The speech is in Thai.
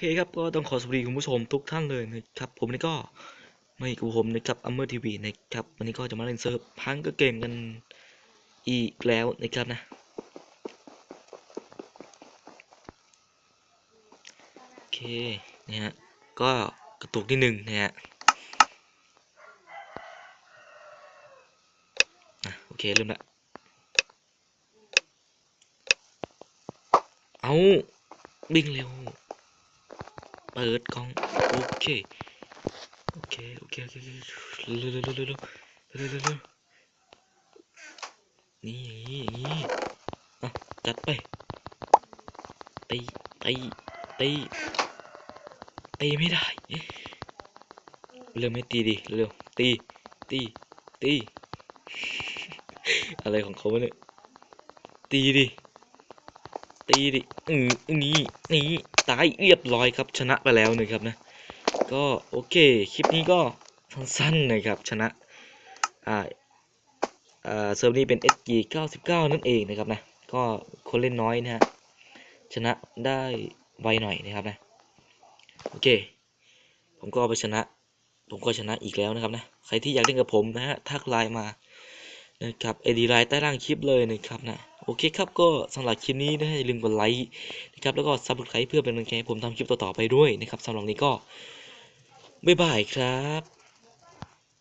เคครับก็ต้องขอสวัสดีคุณผู้ชมทุกท่านเลยนะครับผมนี่ก็ไม่กูผมนะครับอัมเมอร์ทีวีนะครับวันนี้ก็จะมาเล่นเซิร์ฟพังก็เกมกันอีกแล้วนะครับนะโอเคนะฮะก็กระตุกที่หนึ่งนะฮะโอเคเริ่มละเอาวิ่งเร็ว ปิดกล้องโอเคโอเคโอเคโอเคเร็วเร็วเร็วเร็วเร็วเร็วเร็วนี่อย่างนี้อย่างนี้อะจัดไปตีตีตีตีไม่ได้เร็วไม่ตีดิเร็วตีตีตีอะไรของเขาเนี่ยตีดิตีดิอืออนี่นี่ ตายเรียบร้อยครับชนะไปแล้วนะครับนะก็โอเคคลิปนี้ก็สั้นๆนะครับชนะอ่าอ่าเซิร์ฟนี้เป็น SG 99 นั่นเองนะครับนะก็คนเล่นน้อยนะฮะชนะได้ไวหน่อยนะครับนะโอเค ผมก็ไปชนะ ผมก็ชนะอีกแล้วนะครับนะใครที่อยากเล่นกับผมนะฮะทักไลน์มานะครับไอดีไลน์ใต้ล่างคลิปเลยนะครับนะ โอเคครับก็สำหรับคลิปนี้นะอย่าลืมกดไลค์นะครับแล้วก็ซับสไครต์เพื่อเป็นกำลังใจให้ผมทำคลิปต่อๆไปด้วยนะครับสำหรับนนี้ก็บ๊ายบายครับ